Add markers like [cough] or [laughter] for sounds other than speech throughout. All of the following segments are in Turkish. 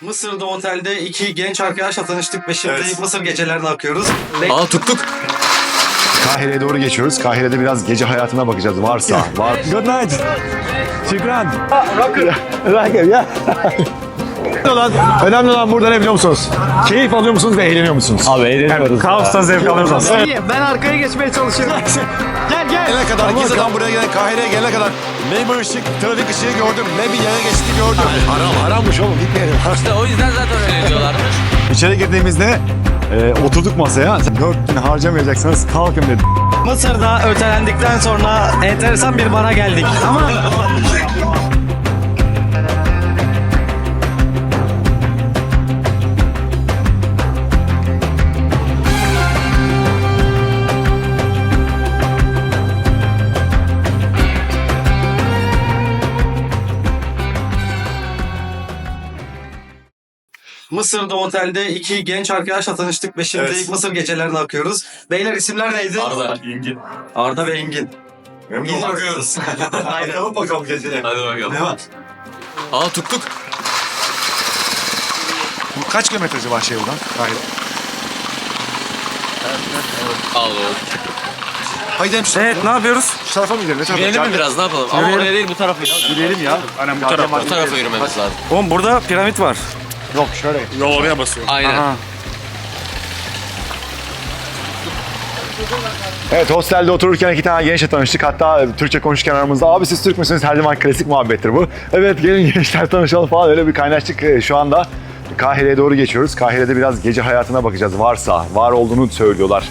Mısır'da otelde iki genç arkadaşla tanıştık ve şimdi Evet. Mısır gecelerine akıyoruz. Aa tuk tuk. Kahire'ye doğru geçiyoruz. Kahire'de biraz gece hayatına bakacağız. Varsa. Var. [laughs] Good night. Şükran. Rocker. Ya. olan, önemli olan burada ne biliyor musunuz? Keyif alıyor musunuz ve eğleniyor musunuz? Abi eğleniyoruz. kaostan zevk alıyoruz aslında. Ben arkaya geçmeye çalışıyorum. [laughs] Gel. Gelene kadar, Giza'dan buraya gelen Kahire'ye gelene kadar ne bir ışık, trafik ışığı gördüm, ne bir yana geçti gördüm. Haram, harammış oğlum gitmeyelim. [laughs] İşte o yüzden zaten öyle diyorlarmış. İçeri girdiğimizde e, oturduk masaya. 4 gün harcamayacaksanız kalkın dedi. Mısır'da ötelendikten sonra enteresan bir bara geldik. Ama Mısır'da otelde iki genç arkadaşla tanıştık ve şimdi Evet. Mısır gecelerine akıyoruz. Beyler isimler neydi? Arda. İngin. Arda ve Engin. Memnun bakıyoruz. [laughs] Aynen. Bakalım bakalım geceye. Hadi bakalım. Devam. Aa tuk tuk. Bu kaç kilometresi var şey buradan? Kahire. Al oğlum. Haydi şu, Evet ne yapıyoruz? şu tarafa mı gidelim? Ne tarafa? Yürüyelim mi biraz ne yapalım? Ama Yürüyelim. oraya değil bu tarafa gidelim. Yürüyelim ya. Aynen bu tarafa. Bu tarafa yürümemiz lazım. Oğlum burada piramit var. Yok şöyle. Aynen. Aha. Evet hostelde otururken iki tane gençle tanıştık. Hatta Türkçe konuşurken aramızda abi siz Türk müsünüz? Her zaman klasik muhabbettir bu. Evet gelin [laughs] gençler tanışalım falan öyle bir kaynaştık. E, Şu anda Kahire'ye doğru geçiyoruz. Kahire'de biraz gece hayatına bakacağız. Varsa, var olduğunu söylüyorlar.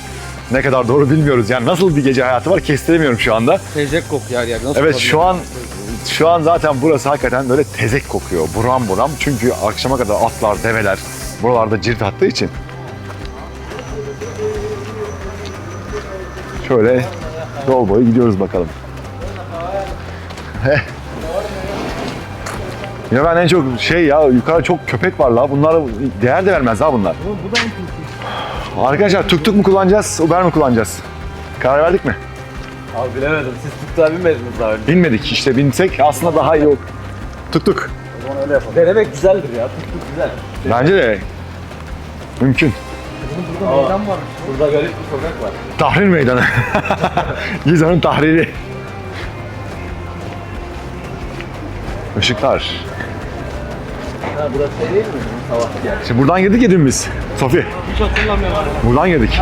Ne kadar doğru bilmiyoruz. Yani nasıl bir gece hayatı var kestiremiyorum şu anda. Tezek kokuyor her. Nasıl Evet şu an şu an zaten burası hakikaten böyle tezek kokuyor. Buram buram. Çünkü akşama kadar atlar, develer buralarda cirit attığı için. Şöyle yol boyu gidiyoruz bakalım. Ya ben en çok şey ya yukarı çok köpek var la. Bunlara değer de vermez ha bunlar. Arkadaşlar tuk tuk mu kullanacağız, Uber mi kullanacağız? Karar verdik mi? Abi bilemedim. Siz tuttuğa binmediniz daha önce. Binmedik işte binsek aslında daha iyi olur. Tuk tuk. Denemek güzeldir ya. Tuttuk güzel. Bence de mümkün. Burada meydan var. Burada garip bir sokak var. Tahrir meydanı. [laughs] Giza'nın tahriri. Işıklar. Ha burası şey değil mi? Sabah yer. Şimdi buradan girdik dün biz. Sofi. Hiç hatırlamıyorum. Buradan girdik.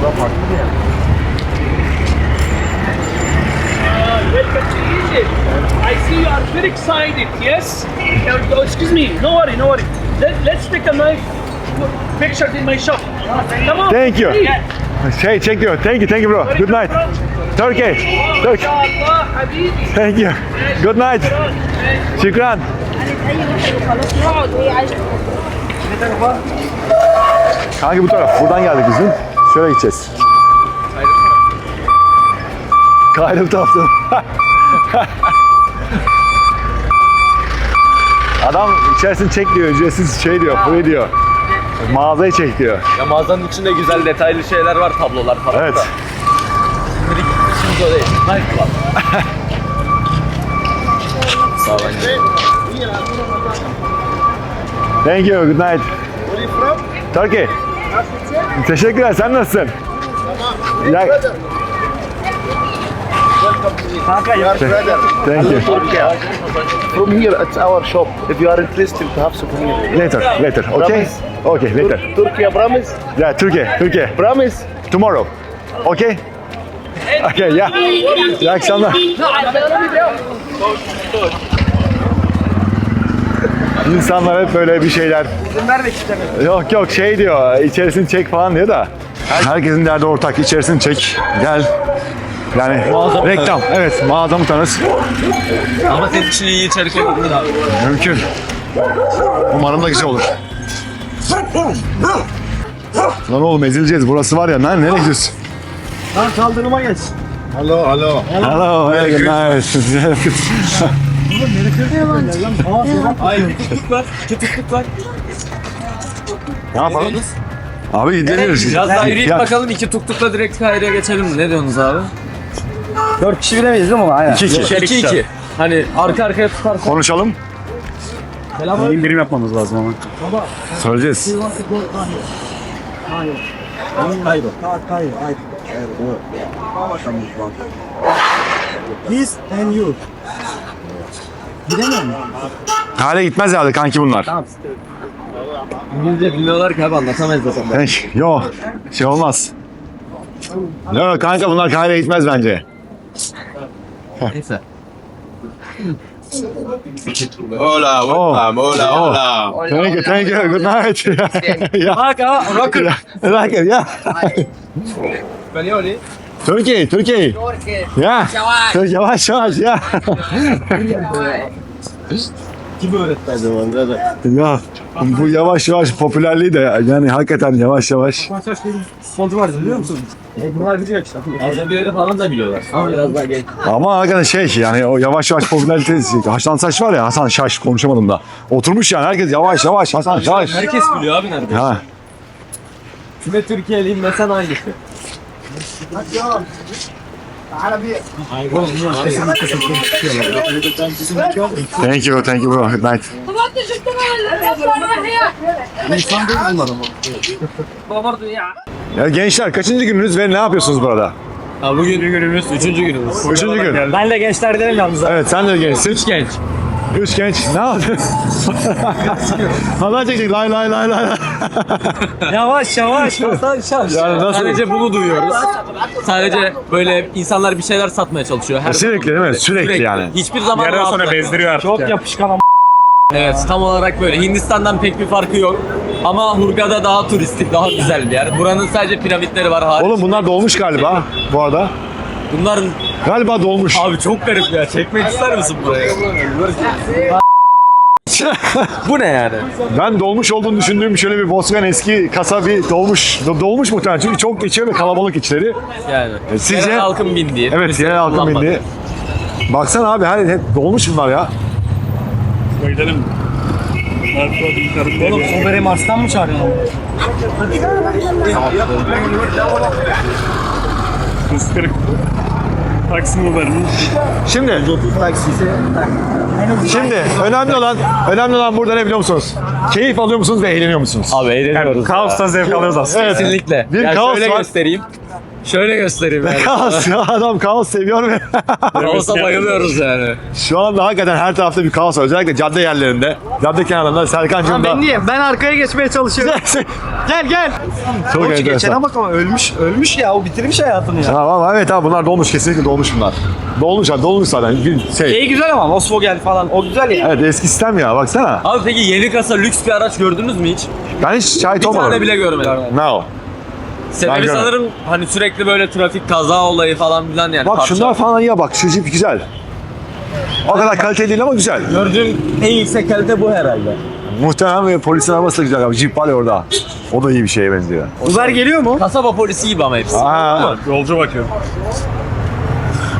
Bura farklı bir yer. I see you are very excited, yes? Oh, excuse me, no worry, no worry. Let, let's take a nice picture in my shop. Come on. Thank you. Yes. Şey, thank you. Thank you, thank you bro. Good night. Turkey. Turkey. Oh, thank you. Good night. Şükran. Kanka bu taraf. Buradan geldik bizim. Şöyle gideceğiz. Kaydı bu tarafta. [laughs] Adam içerisini çek diyor, ücretsiz şey diyor, free diyor. Mağazayı çek diyor. Ya mağazanın içinde güzel detaylı şeyler var, tablolar falan Evet. da. Şimdi gitmişsiniz o değil. Night Club. Sağ olun. Thank you, good night. Turkey. Teşekkürler, sen nasılsın? Tamam. Kanka Thank you. From here, it's our shop. If you are interested to have souvenir. Later, later, okay? Okay, later. Turkey, promise? Yeah, Türkiye, Türkiye. Promise? Tomorrow. Okay? Okay, yeah. İyi akşamlar. İnsanlar hep böyle bir şeyler. Yok yok şey diyor, içerisini çek falan diyor da. Herkesin derdi ortak, içerisini çek, gel. Yani reklam, evet mağazamı tanıt. Ama senin için iyi içerik olur abi. Mümkün. Umarım da güzel olur. Lan oğlum ezileceğiz. Burası var ya. Lan nereye gidiyorsun? Lan kaldırıma geç. Hello, very good nice. Ay tutukluk var. Tutukluk var. ne yapalım? Abi gidiyoruz. Biraz daha yürüyüp bakalım iki tuktukla direkt Kahire'ye geçelim mi? Ne diyorsunuz abi? Dört kişi bilemeyiz değil mi? Aynen. İki iki. İki iki. Hani arka arkaya tutarsan. Konuşalım. İndirim yapmamız lazım ama. Söyleyeceğiz. Biz and you. Hale gitmez herhalde kanki bunlar. İngilizce bilmiyorlar ki abi anlatamayız da sana. [laughs] Hey, yo, şey olmaz. Yok kanka bunlar kahveye gitmez bence. Neyse. Hola, welcome. Hola, Oh. hola. Thank you, thank you. Good night. [laughs] yeah. Bak ha rocker. Yeah. Rocker, [laughs] yeah. Turkey, Turkey. Yeah. Yavaş. Yavaş, yavaş, ya. Kim öğretti acaba? ya bu yavaş yavaş popülerliği de yani hakikaten yavaş yavaş. Sponsor vardı biliyor musun? Bunlar biliyor işte. Azamileri falan da biliyorlar. Ama biraz daha genç. Ama hakikaten şey yani o yavaş yavaş popülaritesi. Hasan Saç var ya Hasan Şaş konuşamadım da. Oturmuş yani herkes yavaş yavaş Hasan Şaş. Herkes biliyor abi nerede? Ha. Kime Türkiye'liyim desen hangisi? Thank you, thank you bro. Good night. Ya gençler kaçıncı gününüz ve ne yapıyorsunuz burada? Ya bugün günümüz, üçüncü günümüz. Üçüncü gün. Ben de gençlerdenim yalnız. Evet sen de gençsin. Üç genç. Üç genç. Ne yapıyorsun? [laughs] Haber çekecek. Lay lay lay lay. [laughs] Yavaş yavaş. Hasan [laughs] şaş. Yani nasıl? Sadece bunu duyuyoruz. Sadece böyle insanlar bir şeyler satmaya çalışıyor. Her Sürekli değil mi? Sürekli, yani. Hiçbir zaman rahat bırakmıyor. Çok yapışkan ama. Evet tam olarak böyle. Hindistan'dan pek bir farkı yok. Ama Hurgada daha turistik, daha güzel bir yer. Buranın sadece piramitleri var hariç. Oğlum bunlar dolmuş galiba bu arada. Bunların Galiba dolmuş. abi çok garip ya. Çekmek ister misin buraya? Bu ne yani? Ben dolmuş olduğunu düşündüğüm şöyle bir Volkswagen eski kasa bir dolmuş. Do- dolmuş muhtemelen çünkü çok içi ve kalabalık içleri. Yani. E, sizce- Yerel halkın bindiği. Evet yerel halkın kullanmadığı. bindi. Baksana abi her hep dolmuş bunlar ya. Oğlum Sober'i Mars'tan mı çağırıyorsun? Şimdi Şimdi önemli olan önemli olan burada ne biliyor musunuz? Keyif alıyor musunuz ve eğleniyor musunuz? Abi eğleniyoruz. Kaostan zevk alıyoruz aslında. Evet. Kesinlikle. Bir yani kaos şöyle var. göstereyim. Şöyle göstereyim yani. Kaos ya adam kaos seviyor ve Kaosa bayılıyoruz yani. şu anda hakikaten her tarafta bir kaos var. Özellikle cadde yerlerinde. Cadde kenarlarında Serkan'cığım da. Ben niye? Ben arkaya geçmeye çalışıyorum. [laughs] gel gel. Çok Geçene enteresan. bak ama ölmüş. Ölmüş ya o bitirmiş hayatını ya. Tamam evet abi bunlar dolmuş kesinlikle dolmuş bunlar. Dolmuş abi dolmuş zaten. Bir Şey, Şey güzel ama Volkswagen falan o güzel ya. evet eski sistem ya baksana. Abi peki yeni kasa lüks bir araç gördünüz mü hiç? Ben hiç şahit Bir tane olmadım. bile görmedim. No. Sebebi görmedim. sanırım hani sürekli böyle trafik kaza olayı falan filan yani. Bak parça. şunlar falan ya bak şu jip güzel. O kadar kaliteli değil ama güzel. Gördüğüm en yüksek kalite bu herhalde. Muhtemelen ve polisin arabası da güzel. abi. Jeep var ya orada. O da iyi bir şeye benziyor. Uber geliyor mu? Kasaba polisi gibi ama hepsi. Aa, Yolcu bakıyor.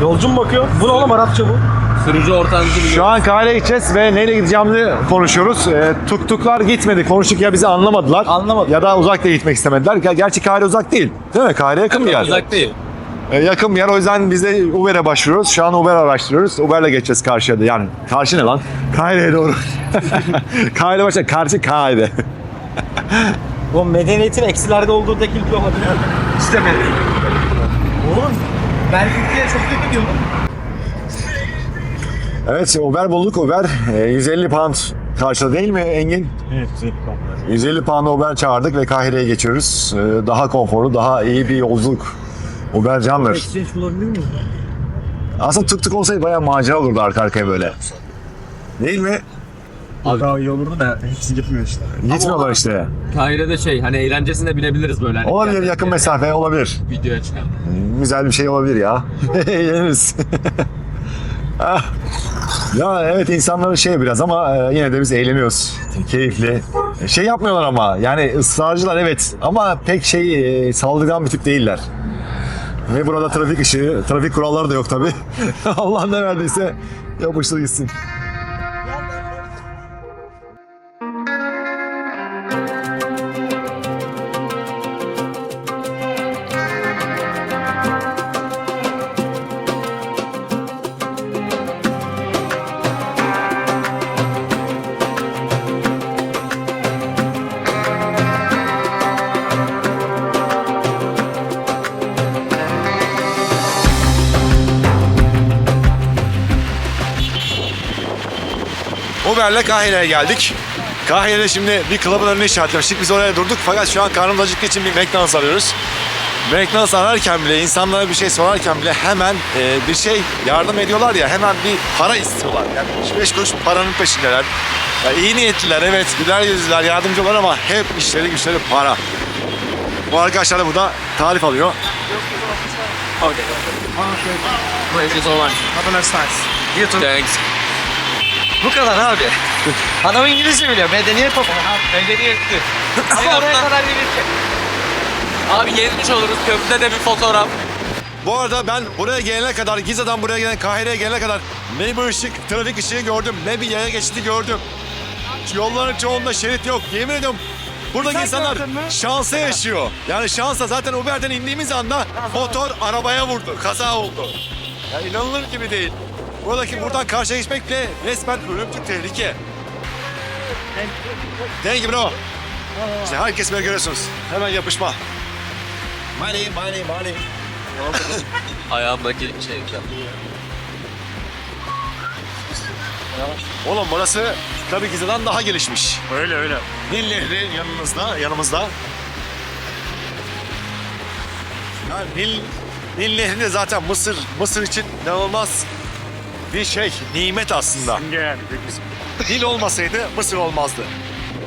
Yolcu mu bakıyor? Bu ne oğlum Arapça bu? Sürücü ortancı biliyor. şu an Kahire'ye gideceğiz ve neyle gideceğimizi konuşuyoruz. E, tuk tuklar gitmedi. Konuştuk ya bizi anlamadılar. Anlamadı. Ya da uzak da gitmek istemediler. Ger- Gerçi Kahire uzak değil. Değil mi? Kahire yakın bir yer. Uzak değil. E, yakın bir yer. O yüzden biz de Uber'e başvuruyoruz. Şu an Uber araştırıyoruz. Uber'le geçeceğiz karşıya da. Yani karşı ne lan? Kahire'ye doğru. [laughs] Kahire başla. Karşı Kahire. Bu [laughs] medeniyetin eksilerde olduğu tek ülke olabilir. İşte medeniyet. Oğlum ben Türkiye'ye çok kötü diyordum. Evet Uber bulduk Uber. E, 150 pound karşıladı değil mi Engin? Evet 150 pound Uber çağırdık ve Kahire'ye geçiyoruz. E, daha konforlu, daha iyi bir yolculuk. Uber candır. Exchange bulabilir miyim? Aslında tuk tuk olsaydı bayağı macera olurdu arka arkaya böyle. Değil mi? Daha iyi olurdu da hepsi gitmiyor işte. Gitmiyorlar işte. Kahire'de şey hani eğlencesine binebiliriz böyle. Hani Olabilir Yani yakın mesafe olabilir. Videoya çıkan. Güzel bir şey olabilir ya. [laughs] Yeniriz. [laughs] Ah. ya evet insanların şey biraz ama e, yine de biz eğleniyoruz. Keyifli. Şey yapmıyorlar ama yani ısrarcılar evet ama pek şey e, saldırgan bir tip değiller. Ve burada trafik ışığı, trafik kuralları da yok tabi. [laughs] Allah ne verdiyse yapıştır gitsin. Uber'le Kahire'ye geldik. Kahire'de şimdi bir klubun önüne işaretlemiştik. Biz oraya durduk fakat şu an karnımız acıktığı için bir McDonald's arıyoruz. McDonald's ararken bile, insanlara bir şey sorarken bile hemen e, bir şey yardım ediyorlar ya, hemen bir para istiyorlar. Yani 5 kuruş paranın peşindeler. Ya iyi niyetliler, evet, güler yüzlüler, yardımcılar ama hep işleri güçleri para. Bu arkadaşlar da burada tarif alıyor. Thanks. Bu kadar abi. Adam İngilizce biliyor. Medeniyet topu. Medeniyetli. [laughs] Ama oraya kadar gelirken. Abi gezmiş oluruz. Köprüde de bir fotoğraf. Bu arada ben buraya gelene kadar, Giza'dan buraya gelen Kahire'ye gelene kadar ne bir ışık, trafik ışığı gördüm, ne bir yaya geçidi gördüm. Yolların çoğunda şerit yok. Yemin ediyorum buradaki insanlar şansa yaşıyor. Yani şansa zaten Uber'den indiğimiz anda motor arabaya vurdu, kaza oldu. Ya inanılır gibi değil. Buradaki buradan karşıya geçmek bile resmen ölümcül tehlike. Thank you bro. İşte herkes böyle görüyorsunuz. Hemen yapışma. Money, money, money. [laughs] Ayağımdaki şey. Oğlum burası tabii Giza'dan daha gelişmiş. Öyle öyle. Nil Nehri yanımızda, yanımızda. Yani Nil, Nil Nehri de zaten Mısır, Mısır için inanılmaz bir şey, nimet aslında. Nil olmasaydı Mısır olmazdı.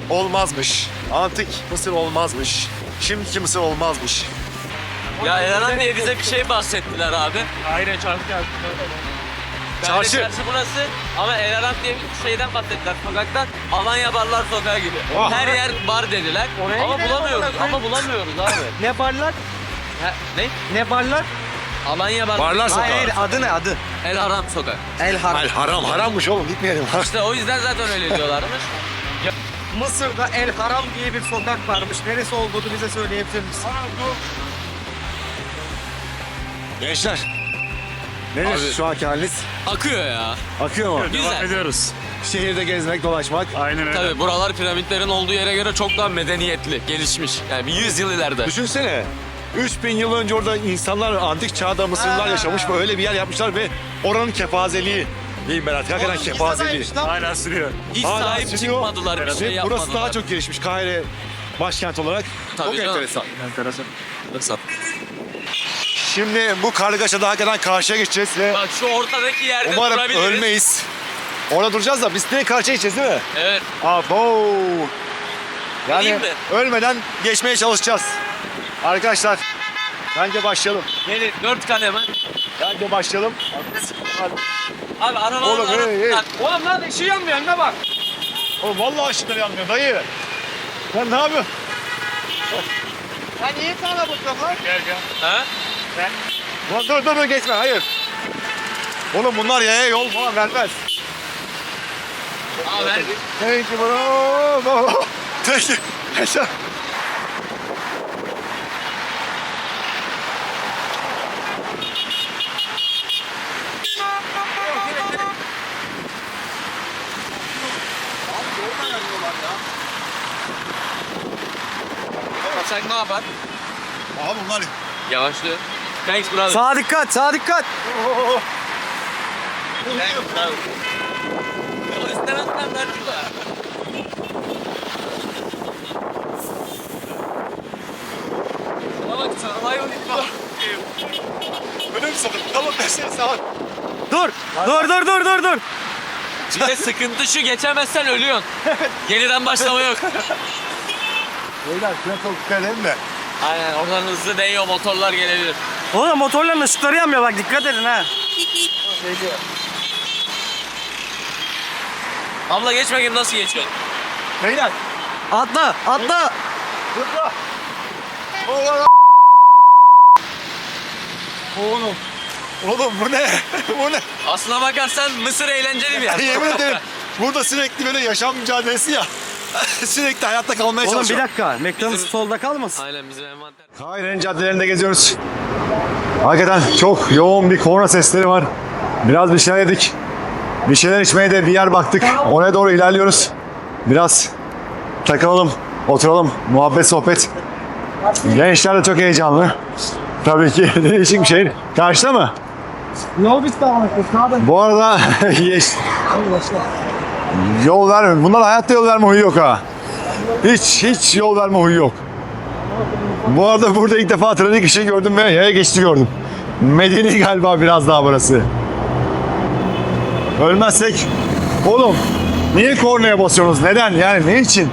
Olmazmış. Antik Mısır olmazmış. Şimdiki Mısır olmazmış. Ya Eren diye bize bir şey bahsettiler abi. Aynen çarptı Çarşı. Çarşı burası ama Eren diye bir şeyden bahsettiler sokaktan. Alanya Barlar Sokağı gibi. Oh. Her yer bar dediler. ama bulamıyoruz. Ama bulamıyoruz abi. Ne barlar? Ha, ne? Ne barlar? Alanya Bar. Barlar Sokağı. Hayır adı ne adı? El Haram Sokak. El Har. Ay haram, harammış oğlum gitmeyelim. [laughs] İşte o yüzden zaten öyle diyorlarmış. [laughs] Mısır'da El Haram diye bir sokak varmış. Neresi olduğunu bize söyleyebilir misin? Gençler. Nedir Abi- şu anki haliniz? Akıyor ya. Akıyor mu? Güzel. ediyoruz. Şehirde gezmek, dolaşmak. Aynen öyle. Tabii buralar piramitlerin olduğu yere göre çok daha medeniyetli, gelişmiş. Yani bir 100 yıl ileride. Düşünsene. 3000 yıl önce orada insanlar antik çağda Mısırlılar yaşamış ve öyle bir yer yapmışlar ve oranın kefazeliği. Değil Berat, hakikaten kefazeliği. Hala sürüyor. Hiç Hala sahip sürüyor. çıkmadılar, bir şey yapmadılar. burası daha çok gelişmiş Kahire başkent olarak. Tabii çok canım. enteresan. Enteresan. Nasıl? Şimdi bu kargaşada hakikaten karşıya geçeceğiz ve Bak şu ortadaki yerde umarım durabiliriz. ölmeyiz. Orada duracağız da biz direkt karşıya geçeceğiz değil mi? Evet. Abo. Yani Geleyim mi? ölmeden geçmeye çalışacağız. Arkadaşlar bence başlayalım. Gelin dört kalem ha. Bence başlayalım. Abi arabanın Oğlum, hey, hey. arasından- Oğlum lan ışığı yanmıyor önüne bak. Oğlum vallahi ışıkları yanmıyor dayı. Sen ne yapıyorsun? Ya niye sana bakıyorsun lan? Ha? Lan dur dur dur geçme hayır. Oğlum bunlar yaya yol falan vermez. Abi Thank you bro. [laughs] You. Yaşa. sen ne yapar? Abi bunlar Yavaşlıyor. Thanks brother. Sağa dikkat, sağa dikkat. İstemezsen ver şurada. Şuna bak sarmayı unutma. önüm sakın. Tamam desene sağ ol. Dur, dur, dur, dur, dur, dur. Bir de sıkıntı şu geçemezsen ölüyorsun. Yeniden başlama yok. Beyler şuna çok dikkat edin de. Aynen oradan hızlı değiyor motorlar gelebilir. Oğlum motorların ışıkları yanmıyor bak dikkat edin ha. Abla geç bakayım nasıl geçiyor. Beyler. Atla, atla. Zıpla. Oğlum. Oğlum. Oğlum bu ne? [laughs] bu ne? Aslına bakarsan Mısır eğlenceli bir yer. [laughs] Yemin ederim. [laughs] Burada sürekli böyle yaşam mücadelesi ya. sürekli hayatta kalmaya Oğlum bir dakika, McDonald's solda kalmasın. Aynen bizim envanter. Kahire'nin caddelerinde geziyoruz. Hakikaten çok yoğun bir korna sesleri var. Biraz bir şeyler yedik. Bir şeyler içmeye de bir yer baktık. Oraya doğru ilerliyoruz. Biraz takılalım, oturalım, muhabbet, sohbet. Gençler de çok heyecanlı. Tabii ki [laughs] değişik bir şey. Karşıda mı? Yol bitti ama. Bu arada [laughs] yeş- Yol verme. Bunlar hayatta yol verme huyu yok ha. Hiç hiç yol verme huyu yok. Bu arada burada ilk defa trafik ışığı gördüm ve yaya geçti gördüm. Medeni galiba biraz daha burası. Ölmezsek oğlum niye kornaya basıyorsunuz? Neden? Yani ne için?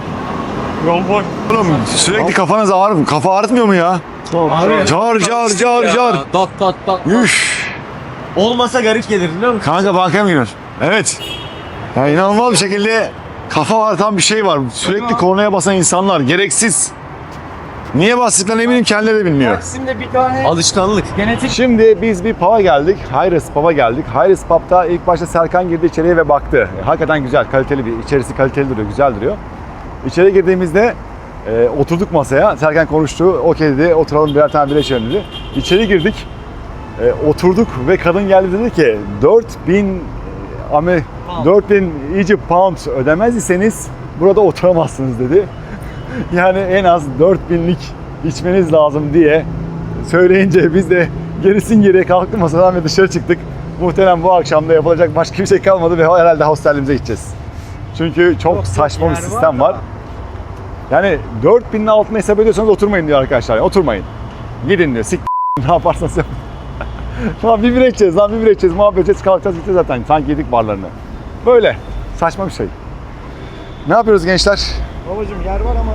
Yol boş. Oğlum sürekli kafanız ağrı Kafa ağrıtmıyor mu ya? Car car car car. Dot dot dot. Üf. Olmasa garip gelir biliyor musun? Kanka bankaya mı? Evet. Ya inanılmaz bir şekilde kafa ağrıtan bir şey var. Sürekli kornaya basan insanlar. Gereksiz. Niye bastıklarını eminim kendileri de bilmiyor. Taksim'de bir tane Alışkanlık. genetik Şimdi biz bir pub'a geldik. Hayres Pub'a geldik. Hayres Pub'da ilk başta Serkan girdi içeriye ve baktı. Hakikaten güzel, kaliteli bir, içerisi kaliteli duruyor, güzel duruyor. İçeri girdiğimizde e, oturduk masaya. Serkan konuştu. Okey dedi, oturalım birer tane bira içelim dedi. İçeri girdik. E, oturduk ve kadın geldi dedi ki 4000 Amer 4000 Egypt pound ödemez iseniz burada oturamazsınız dedi. [laughs] Yani en az 4000'lik içmeniz lazım diye söyleyince biz de gerisin geriye kalktık masadan ve dışarı çıktık. Muhtemelen bu akşam da yapılacak başka bir şey kalmadı ve herhalde hostellimize gideceğiz. Çünkü çok, saçma bir sistem var var. Yani 4000'in altına hesap ediyorsanız oturmayın diyor arkadaşlar. Oturmayın. Gidin diyor. Sik [laughs] ne yaparsanız yapın. [laughs] Lan bir bira içeceğiz lan bir bira içeceğiz. Muhabbet edeceğiz kalkacağız gideceğiz zaten. Sanki yedik barlarını. Böyle. Saçma bir şey. Ne yapıyoruz gençler? babacım yer var ama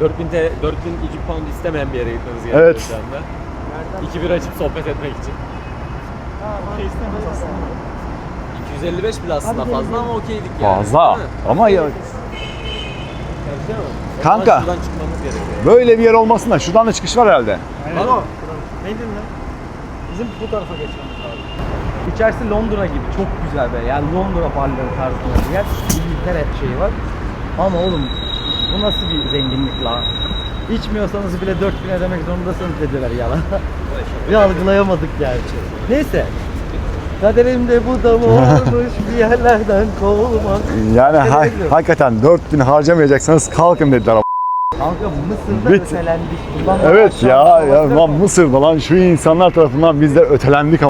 4000 te, 4000 2 pound istemeyen bir yere gitmemiz gerekiyor Evet. şu anda. İki bir açıp sohbet etmek için. okey istemez aslında. 255 bile aslında fazla ama okeydik yani. Fazla. Değil mi? Ama ya, Kanka. Şuradan çıkmamız gerekiyor. böyle bir yer olmasın da şuradan da çıkış var herhalde. Alo. Ne diyorsun lan? Bizim bu tarafa geçmemiz lazım. İçerisi Londra gibi çok güzel be. Yani Londra barları tarzında bir yer. İngiltere şeyi var. Ama oğlum bu nasıl bir zenginlik la? İçmiyorsanız bile 4000 ödemek zorundasınız dediler yalan. bir algılayamadık yani. Neyse. Kaderimde bu da olmuş [laughs] bir yerlerden kovulmak. Yani ha- hakikaten 4000 harcamayacaksanız kalkın dediler. Kanka Mısır'da Bit- ötelendik. Bundan Evet ya ya lan. Mısır'da lan şu insanlar tarafından bizler ötelendik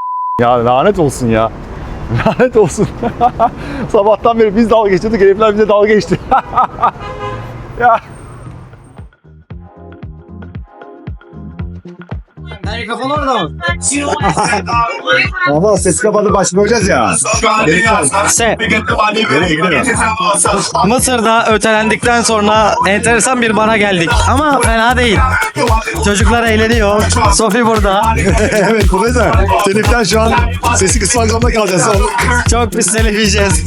ya lanet olsun ya. [laughs] Lanet olsun. [laughs] Sabahtan beri biz dalga geçiyorduk herifler bize dalga geçti. ya. Mikrofon orada mı? Ama ses kapatıp başlayacağız ya. Se. Mısır'da ötelendikten sonra enteresan bir bara geldik. Ama fena değil. Çocuklar eğleniyor. Sofi burada. [laughs] evet buradayız da. Teliften şu an sesi kısmak zorunda kalacağız. Çok pis telif yiyeceğiz.